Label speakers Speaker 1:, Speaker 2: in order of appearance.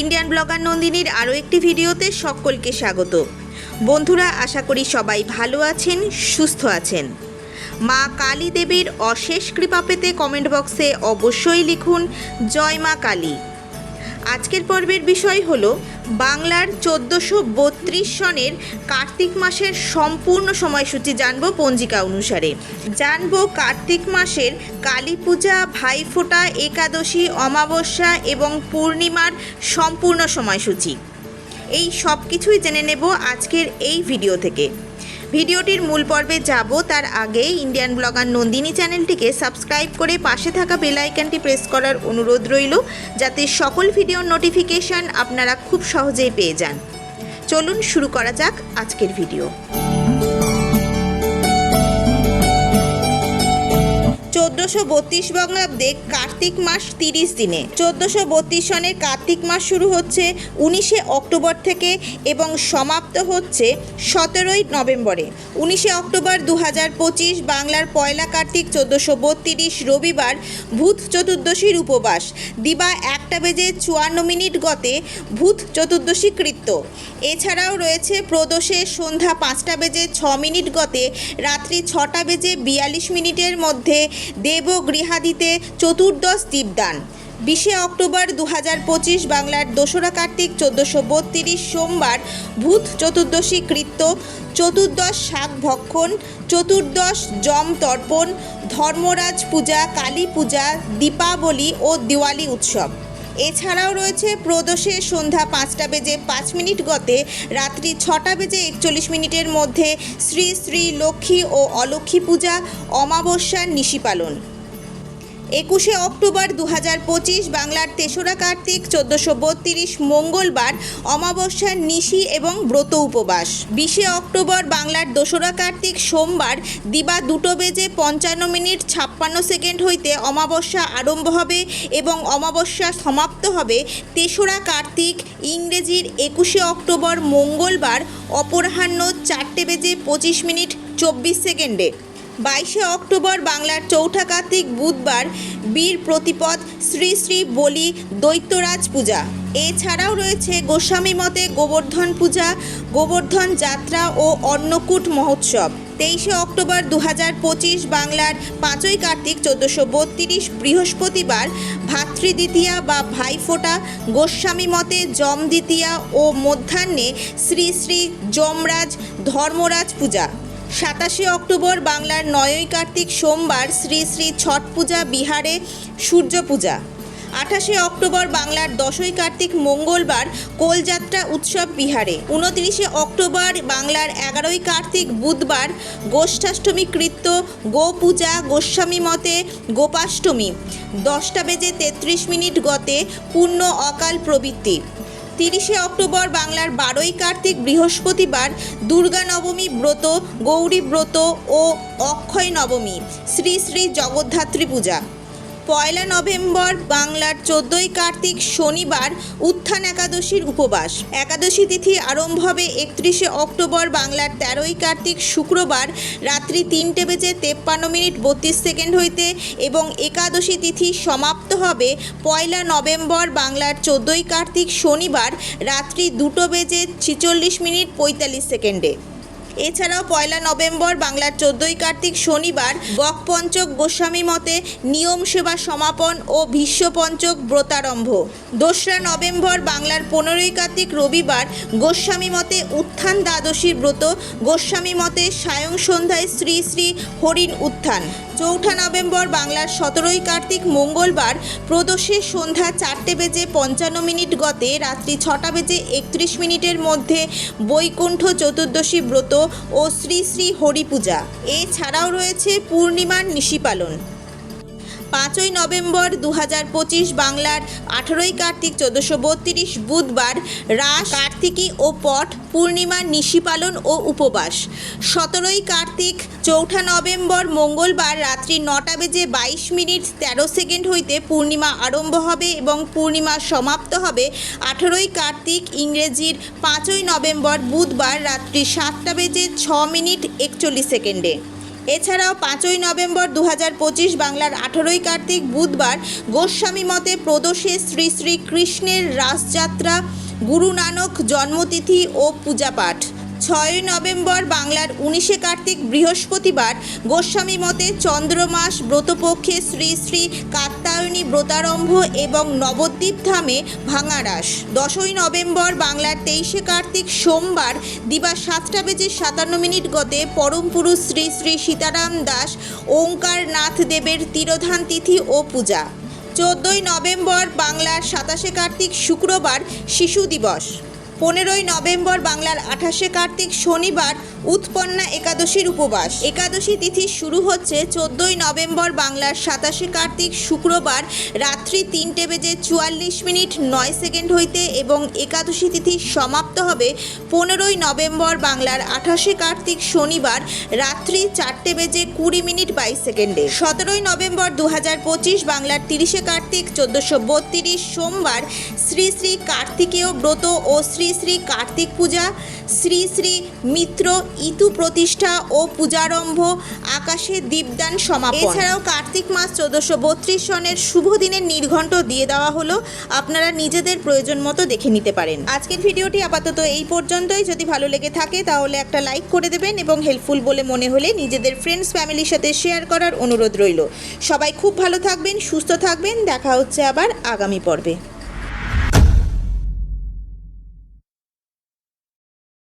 Speaker 1: Indian blogger নন্দিনীর আরও একটি ভিডিওতে সকলকে স্বাগত। বন্ধুরা, আশা করি সবাই ভালো আছেন, সুস্থ আছেন। মা কালী দেবীর অশেষ কৃপা পেতে কমেন্ট বক্সে অবশ্যই লিখুন, জয় মা কালী। আজকের পর্বের বিষয় হলো বাংলার চোদ্দোশো বত্রিশ সনের কার্তিক মাসের সম্পূর্ণ সময়সূচি জানব পঞ্জিকা অনুসারে। জানব কার্তিক মাসের কালী পূজা ভাইফোঁটা একাদশী, অমাবস্যা এবং পূর্ণিমার সম্পূর্ণ সময়সূচি। এই সব কিছুই জেনে নেব আজকের এই ভিডিও থেকে। ভিডিওটির মূল পর্বে যাব, তার আগে ইন্ডিয়ান ব্লগার নন্দিনী চ্যানেলটিকে সাবস্ক্রাইব করে পাশে থাকা বেল আইকনটি প্রেস করার অনুরোধ রইল, যাতে সকল ভিডিওর নোটিফিকেশান আপনারা খুব সহজেই পেয়ে যান। চলুন শুরু করা যাক আজকের ভিডিও চোদ্দোশো বত্রিশ বঙ্গাব্দে কার্তিক মাস তিরিশ দিনে। চোদ্দশো বত্রিশ সনের কার্তিক মাস শুরু হচ্ছে উনিশে অক্টোবর থেকে এবং সমাপ্ত হচ্ছে সতেরোই নভেম্বরে। উনিশে অক্টোবর দু হাজার পঁচিশ বাংলার পয়লা কার্তিক চোদ্দশো বত্রিশ রবিবার ভূত চতুর্দশীর উপবাস। দিবা একটা বেজে চুয়ান্ন মিনিট গতে ভূত চতুর্দশী কৃত্য। এছাড়াও রয়েছে প্রদোষে সন্ধ্যা পাঁচটা বেজে ছ মিনিট গতে রাত্রি ছটা বেজে বিয়াল্লিশ মিনিটের মধ্যে দেব গৃহাদিতে চতুর্দশ দীপদান। বিশে অক্টোবর দু পঁচিশ বাংলার দোসরা কার্তিক চোদ্দশো বত্রিশ সোমবার ভূত চতুর্দশী কৃত্য, চতুর্দশ শাক ভক্ষণ, চতুর্দশ জম তর্পণ, ধর্মরাজ পূজা, কালী পূজা, দীপাবলি ও দিওয়ালি উৎসব। এছাড়াও রয়েছে প্রদোষে সন্ধ্যা পাঁচটা বেজে পাঁচ মিনিট গতে রাত্রি ছটা বেজে একচল্লিশ মিনিটের মধ্যে শ্রী শ্রী লক্ষ্মী ও অলক্ষ্মী পূজা অমাবস্যার নিশি পালন। একুশে অক্টোবর দু হাজার পঁচিশ বাংলার তেসরা কার্তিক চোদ্দোশো বত্রিশ মঙ্গলবার অমাবস্যার নিশি এবং ব্রত উপবাস। বিশে অক্টোবর বাংলার দোসরা কার্তিক সোমবার দিবা দুটো বেজে পঞ্চান্ন মিনিট ছাপ্পান্ন সেকেন্ড হইতে অমাবস্যা আরম্ভ হবে এবং অমাবস্যা সমাপ্ত হবে তেসরা কার্তিক ইংরেজির একুশে অক্টোবর মঙ্গলবার অপরাহ্ন চারটে বেজে পঁচিশ মিনিট চব্বিশ সেকেন্ডে। বাইশে অক্টোবর বাংলার চৌঠা কার্তিক বুধবার বীর প্রতিপদ শ্রী শ্রী বলি দৈত্যরাজ পূজা। এছাড়াও রয়েছে গোস্বামী মতে গোবর্ধন পূজা, গোবর্ধন যাত্রা ও অন্নকূট মহোৎসব। তেইশে অক্টোবর দু হাজার পঁচিশ বাংলার পাঁচই কার্তিক চোদ্দোশো বত্রিশ বৃহস্পতিবার ভাতৃদ্বিতীয়া বা ভাইফোঁটা, গোস্বামী মতে যম দ্বিতীয়া ও মধ্যাহ্নে শ্রী শ্রী যমরাজ ধর্মরাজ পূজা। সাতাশে অক্টোবর বাংলার নয়ই কার্তিক সোমবার শ্রী শ্রী ছট পূজা বিহারে সূর্য পূজা। আঠাশে অক্টোবর বাংলার দশই কার্তিক মঙ্গলবার কোলযাত্রা উৎসব বিহারে। উনত্রিশে অক্টোবর বাংলার এগারোই কার্তিক বুধবার গোষ্ঠাষ্টমী কৃত্য, গো পূজা, গোস্বামী মতে গোপাষ্টমী। দশটা বেজে তেত্রিশ মিনিট গতে পূর্ণ অকাল প্রবৃত্তি। তিরিশে অক্টোবর বাংলার বারোই কার্তিক বৃহস্পতিবার দুর্গা নবমী ব্রত, গৌরী ব্রত ও অক্ষয় নবমী। শ্রী শ্রী জগদ্ধাত্রী পূজা। পয়লা নভেম্বর বাংলার চোদ্দই কার্তিক শনিবার উত্থান একাদশীর উপবাস। একাদশী তিথি আরম্ভ হবে একত্রিশে অক্টোবর বাংলার তেরোই কার্তিক শুক্রবার রাত্রি তিনটে বেজে তেপ্পান্ন মিনিট বত্রিশ সেকেন্ড হইতে এবং একাদশী তিথি সমাপ্ত হবে পয়লা নভেম্বর বাংলার চোদ্দই কার্তিক শনিবার রাত্রি দুটো বেজে ছিচল্লিশ মিনিট পঁয়তাল্লিশ সেকেন্ডে। এছাড়াও পয়লা নভেম্বর বাংলার চোদ্দই কার্তিক শনিবার বকপঞ্চক গোস্বামী মতে নিয়ম সেবা সমাপন ও ভীষ্মপঞ্চক ব্রতারম্ভ। দোসরা নভেম্বর বাংলার পনেরোই কার্তিক রবিবার গোস্বামী মতে উত্থান দ্বাদশীর ব্রত। গোস্বামী মতে সায়ং সন্ধ্যায় শ্রী শ্রী হরিণ উত্থান। চৌঠা নভেম্বর বাংলার সতেরোই কার্তিক মঙ্গলবার প্রদোষে সন্ধ্যা চারটে বেজে পঞ্চান্ন মিনিট গতে রাত্রি ছটা বেজে একত্রিশ মিনিটের মধ্যে বৈকুণ্ঠ চতুর্দশী ব্রত ও শ্রী শ্রী হরিপূজা। এছাড়াও রয়েছে পূর্ণিমার নিশি পালন। পাঁচই নভেম্বর দু হাজার পঁচিশ বাংলার আঠেরোই কার্তিক চোদ্দোশো বত্রিশ বুধবার রাস, কার্তিকী ও পট পূর্ণিমার নিশি পালন ও উপবাস। সতেরোই কার্তিক, চৌঠা নভেম্বর মঙ্গলবার রাত্রি নটা বেজে বাইশ মিনিট তেরো সেকেন্ড হইতে পূর্ণিমা আরম্ভ হবে এবং পূর্ণিমা সমাপ্ত হবে আঠেরোই কার্তিক ইংরেজির পাঁচই নভেম্বর বুধবার রাত্রি সাতটা বেজে ছ মিনিট একচল্লিশ সেকেন্ডে। এছাড়াও পাঁচই নভেম্বর দু পঁচিশ বাংলার আঠেরোই কার্তিক বুধবার গোস্বামী মতে প্রদোষে শ্রী শ্রী কৃষ্ণের রাসযাত্রা গুরু নানক জন্মতিথি ও পূজাপাঠ। ছয়ই নভেম্বর বাংলার উনিশে কার্তিক বৃহস্পতিবার গোস্বামী মতে চন্দ্রমাস ব্রতপক্ষে শ্রী শ্রী কাত্তায়নী ব্রতারম্ভ এবং নবদ্বীপ ধামে ভাঙারাস। দশই নভেম্বর বাংলার তেইশে কার্তিক সোমবার দিবা সাতটা বেজে সাতান্ন মিনিট গতে পরম পুরুষ শ্রী শ্রী সীতারাম দাস ওঙ্কার নাথ দেবের তিরোধান তিথি ও পূজা। চোদ্দোই নভেম্বর বাংলার সাতাশে কার্তিক শুক্রবার শিশু দিবস। পনেরোই নভেম্বর বাংলার আঠাশে কার্তিক শনিবার উৎপন্না একাদশীর উপবাস। একাদশী তিথি শুরু হচ্ছে চোদ্দই নভেম্বর বাংলার সাতাশে কার্তিক শুক্রবার রাত্রি তিনটে বেজে চুয়াল্লিশ মিনিট নয় সেকেন্ড হইতে এবং একাদশী তিথি সমাপ্ত হবে পনেরোই নভেম্বর বাংলার আঠাশে কার্তিক শনিবার রাত্রি চারটে বেজে কুড়ি মিনিট বাইশ সেকেন্ডে। সতেরোই নভেম্বর দু হাজার পঁচিশ বাংলার তিরিশে কার্তিক চোদ্দোশো বত্রিশ সোমবার শ্রী শ্রী কার্তিকেয় ব্রত ও শ্রী শ্রী কার্তিক পূজা, শ্রী শ্রী মিত্র ইতু প্রতিষ্ঠা ও পূজারম্ভ আকাশে দীপদান সমাপন। এছাড়াও কার্তিক মাস চোদ্দোশো বত্রিশ সনের শুভ দিনের নির্ঘণ্ট দিয়ে দেওয়া হলো। আপনারা নিজেদের প্রয়োজন মতো দেখে নিতে পারেন। আজকের ভিডিওটি আপাতত এই পর্যন্তই। যদি ভালো লেগে থাকে তাহলে একটা লাইক করে দেবেন এবং হেল্পফুল বলে মনে হলে নিজেদের ফ্রেন্ডস ফ্যামিলির সাথে শেয়ার করার অনুরোধ রইল। সবাই খুব ভালো থাকবেন, সুস্থ থাকবেন। দেখা হচ্ছে আবার আগামী পর্বে।